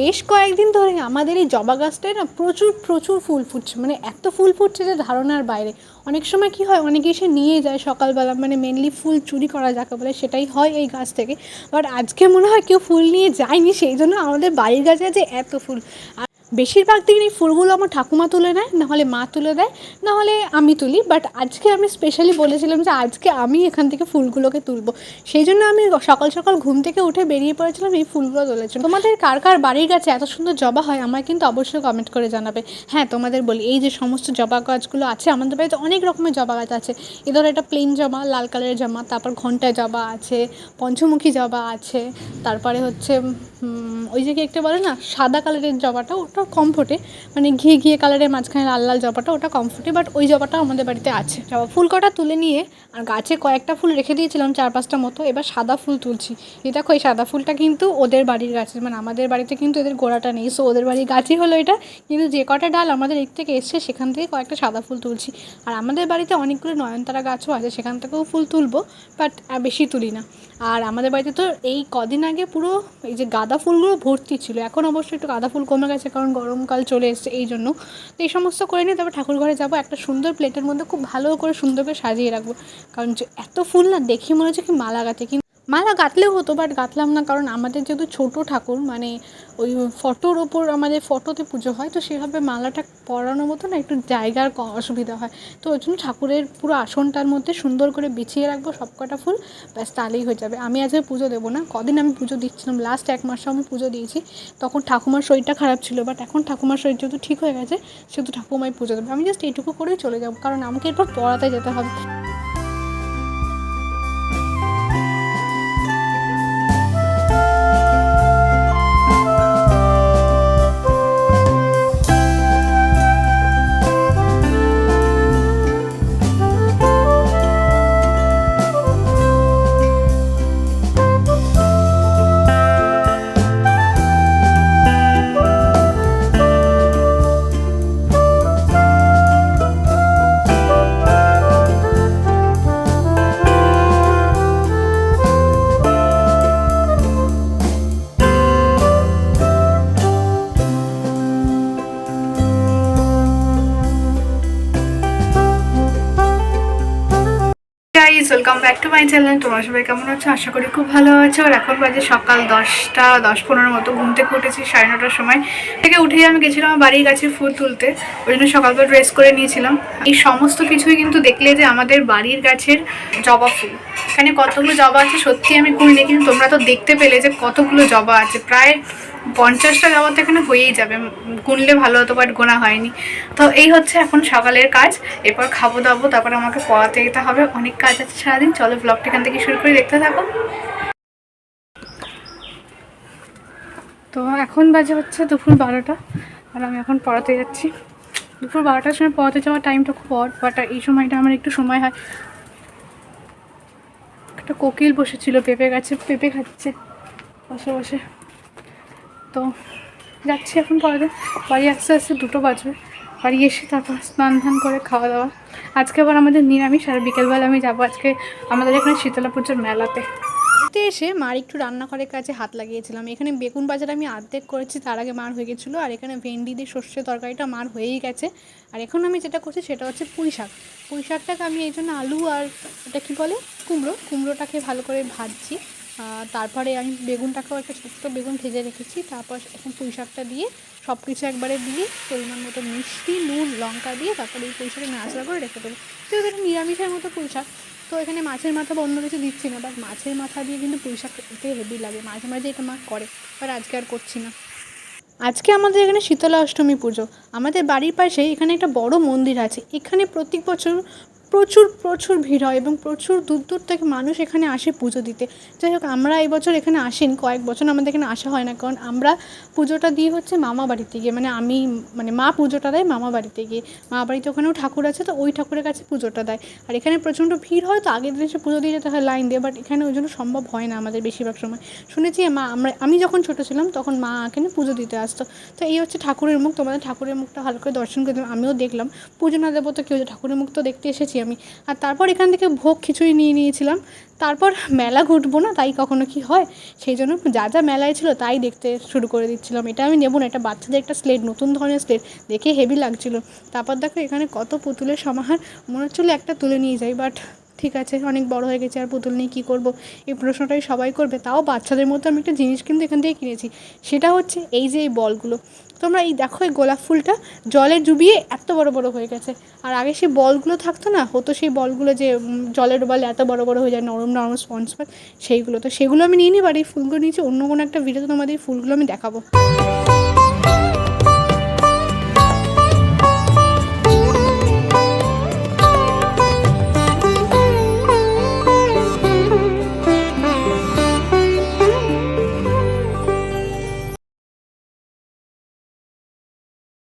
বেশ কয়েকদিন ধরে আমাদের এই জবা গাছটায় না প্রচুর প্রচুর ফুল ফুটছে। মানে এত ফুল ফুটছে যে ধারণার বাইরে। অনেক সময় কি হয়, অনেকে এসে নিয়ে যায় সকালবেলা মানে মেনলি ফুল চুরি করা যাকে বলে, সেটাই হয় এই গাছ থেকে। বাট আজকে মনে হয় কেউ ফুল নিয়ে যায়নি, সেই জন্য আমাদের বাড়ির গাছে যে এত ফুল। বেশিরভাগ দিন এই ফুলগুলো আমার ঠাকুমা তুলে নেয় নাহলে মা তুলে দেয় নাহলে আমি তুলি। বাট আজকে আমি স্পেশালি বলেছিলাম যে আজকে আমি এখান থেকে ফুলগুলোকে তুলবো। সেই জন্য আমি সকাল সকাল ঘুম থেকে উঠে বেরিয়ে পড়েছিলাম এই ফুলগুলো তোলার জন্য। তোমাদের কার কার বাড়ির কাছে এত সুন্দর জবা হয়, আমায় কিন্তু অবশ্যই কমেন্ট করে জানাবে। হ্যাঁ তোমাদের বলি, এই যে সমস্ত জবা গাছগুলো আছে, আমাদের বাড়িতে অনেক রকমের জবা গাছ আছে। এ ধরো এটা প্লেন জবা, লাল কালারের জবা, তারপর ঘণ্টা জবা আছে, পঞ্চমুখী জবা আছে, তারপরে হচ্ছে ওই যে কি একটা বলে না, সাদা কালারের জবাটা, ওটা কম ফোটে মানে ঘিয়ে ঘিয়ে কালারের মাঝখানে লাল লাল জবাটা ওটা কম ফোটে বাট ওই জবাটাও আমাদের বাড়িতে আছে। জবা ফুল কটা তুলে নিয়ে, আর গাছে কয়েকটা ফুল রেখে দিয়েছিলাম চার পাঁচটা মতো, এবার সাদা ফুল তুলছি। এই দেখো, এই সাদা ফুলটা কিন্তু ওদের বাড়ির গাছের মানে আমাদের বাড়িতে কিন্তু এদের গোড়াটা নেই সো ওদের বাড়ির গাছই হলো এটা। কিন্তু যে কটা ডাল আমাদের এর থেকে এসছে, সেখান থেকে কয়েকটা সাদা ফুল তুলছি। আর আমাদের বাড়িতে অনেকগুলো নয়নতারা গাছও আছে, সেখান থেকেও ফুল তুলবো বাট বেশি তুলি না। আর আমাদের বাড়িতে তো এই কদিন আগে পুরো এই যে গাঁদা ফুলগুলো ভর্তি ছিল, এখন অবশ্যই একটু গাঁদা ফুল কমে গেছে, কারণ গরমকাল চলে এসছে এই জন্য। তো এই সমস্ত করে নিয়ে তারপর ঠাকুর ঘরে যাব। একটা সুন্দর প্লেটের মধ্যে খুব ভালো করে সুন্দর করে সাজিয়ে রাখব। কারণ এত ফুল না, দেখে মনে হচ্ছে কি মালা গাছে কিন্তু মালা গাঁথলেও হতো বাট গাঁথলাম না, কারণ আমাদের যেহেতু ছোটো ঠাকুর মানে ওই ফটোর ওপর আমাদের ফটোতে পুজো হয়, তো সেভাবে মালাটা পরানোর মতো না, একটু জায়গার অসুবিধা হয়। তো ওই জন্য ঠাকুরের পুরো আসনটার মধ্যে সুন্দর করে বিছিয়ে রাখব সব কটা ফুল, ব্যাস তাহলেই হয়ে যাবে। আমি আজকে পুজো দেবো না, কদিন আমি পুজো দিচ্ছিলাম লাস্ট এক মাসে আমি পুজো দিয়েছি, তখন ঠাকুমার শরীরটা খারাপ ছিল বাট এখন ঠাকুমার শরীর যেহেতু ঠিক হয়ে গেছে, সেহেতু ঠাকুমাই পুজো দেবে। আমি জাস্ট এইটুকু করেই চলে যাব, কারণ আমাকে এরপর পড়াতে যেতে হবে। Guys welcome back to my channel তোমার সবাই কেমন আছো? আশা করি খুব ভালো আছো। আর এখন বাজে সকাল দশটা, দশ পনেরো মতো। ঘুম থেকে উঠেছি সাড়ে নটার সময়। থেকে উঠেই আমি গেছিলাম বাড়ির কাছে ফুল তুলতে। ওই জন্য সকালবেলা ড্রেস করে নিয়েছিলাম। এই সমস্ত কিছুই কিন্তু দেখলে যে আমাদের বাড়ির গাছের জবা ফুল। এখানে কতগুলো জবা আছে সত্যি আমি গুলিনি কিন্তু তোমরা তো দেখতে পেলে যে কতগুলো জবা আছে। প্রায় পঞ্চাশটা জবা তো এখানে হয়েই যাবে। গুনলে ভালো হতো বাট গোনা হয়নি। তো এই হচ্ছে এখন সকালের কাজ। এরপর খাব দাবো, তারপর আমাকে পড়াতে যেতে হবে। অনেক কাজ আছে সারাদিন। চলো ব্লগটা এখান থেকে শুরু করে, দেখতে থাকো। তো এখন বাজে হচ্ছে দুপুর বারোটা, আর আমি এখন পড়াতে যাচ্ছি। দুপুর বারোটার সময় পড়াতে যাওয়ার টাইমটা খুব অড বাট এই সময়টা আমার একটু সময় হয়। একটা কোকিল বসেছিল, পেঁপে গাছে, পেঁপে খাচ্ছে বসে বসে। তো যাচ্ছি এখন পরে। বাড়ি আস্তে আস্তে দুটো বাজবে। বাড়ি এসে তারপর স্নান ধান করে খাওয়া দাওয়া। আজকে আবার আমাদের নিরামিষ আর বিকেলবেলা আমি যাব আজকে আমাদের এখানে শীতলা পুজোর মেলাতে। বাড়িতে এসে মার একটু রান্নাঘরের কাছে হাত লাগিয়েছিলাম। এখানে বেগুন বাজার আমি অর্ধেক করেছি, তার আগে মার হয়ে গেছিল। আর এখানে ভেন্ডি দিয়ে সর্ষে তরকারিটা মার হয়েই গেছে। আর এখন আমি যেটা করছি সেটা হচ্ছে পুঁই শাক। পুঁই শাকটাকে আমি এই জন্য আলু আর এটা কী বলে? কুমড়ো। কুমড়োটাকে ভালো করে ভাজছি। তারপরে আমি বেগুনটাকেও একটা ছোট্ট বেগুন ভেজে রেখেছি, তারপর এখন পুঁই শাকটা দিয়ে সব কিছু একবারে দিয়ে পরিমাণ মতো মিষ্টি, নুন, লঙ্কা দিয়ে তারপরে এই পুঁই শাকে নাচড়া করে রেখে দেবো। তো এটা নিরামিষের মতো পুঁই শাক, তো এখানে মাছের মাথা বা অন্য কিছু দিচ্ছি না বাট মাছের মাথা দিয়ে কিন্তু পুঁই শাক খেতে হেভি লাগে। মাঝে মাঝে এটা মা করে বাট আজকে আর করছি না। আজকে আমাদের এখানে শীতলা অষ্টমী পুজো। আমাদের বাড়ির পাশে এখানে একটা বড় মন্দির আছে। এখানে প্রত্যেক বছর প্রচুর প্রচুর ভিড় হয় এবং প্রচুর দূর দূর থেকে মানুষ এখানে আসে পুজো দিতে। যাই হোক, আমরা এই বছর এখানে আসিনি, কয়েক বছর আমাদের এখানে আসা হয় না, কারণ আমরা পুজোটা দিয়ে হচ্ছে মামা বাড়িতে গিয়ে মানে আমি মানে মা পুজোটা দেয় মামা বাড়িতে গিয়ে। মা বাড়িতে ওখানেও ঠাকুর আছে, তো ওই ঠাকুরের কাছে পুজোটা দেয়। আর এখানে প্রচণ্ড ভিড় হয়, তো আগের দিন এসে পুজো দিয়ে যেতে হয় লাইন দিয়ে বাট এখানে ওই জন্য সম্ভব হয় না আমাদের বেশিরভাগ সময়। শুনেছি মা, আমরা, আমি যখন ছোটো ছিলাম, তখন মা এখানে পুজো দিতে আসতো। তো এই হচ্ছে ঠাকুরের মুখ, তোমাদের ঠাকুরের মুখটা ভালো করে দর্শন করে আমিও দেখলাম। পুজো না দেবো তো কেউ ঠাকুরের মুখ তো দেখতে এসেছি আমি। আর তারপর এখান থেকে ভোগ খিচুড়ি নিয়ে নিয়েছিলাম। তারপর মেলা ঘুরবো না, তাই কখনো কি হয়? সেই জন্য যা যা মেলায় ছিল তাই দেখতে শুরু করে দিচ্ছিলাম। এটা আমি নেব না, এটা বাচ্চাদের একটা স্লেট নতুন ধরনের স্লেট দেখে হেভি লাগছিল। তারপর দেখো এখানে কত পুতুলের সমাহার। মনে হচ্ছিল একটা তুলে নিয়ে যাই বাট ঠিক আছে, অনেক বড় হয়ে গেছে, আর পুতুল নিয়ে কী করব? এই প্রশ্নটাই সবাই করবে। তাও বাচ্চাদের মতো আমি একটা জিনিস কিন্তু এখান থেকে কিনেছি। সেটা হচ্ছে এই যে এই বলগুলো। তোমরা এই দেখো এই গোলাপ ফুলটা জলে ডুবিয়ে এত বড় বড় হয়ে গেছে। আর আগে সেই বলগুলো থাকতো না, হতো সেই বলগুলো যে জলে ডোবালে এত বড় বড় হয়ে যায়, নরম নরম স্পঞ্জ সেইগুলো। তো সেগুলো আমি নিয়ে নিই এই ফুলগুলো নিয়েছি, অন্য কোনো একটা ভিডিওতে তোমাদের এই ফুলগুলো আমি দেখাবো।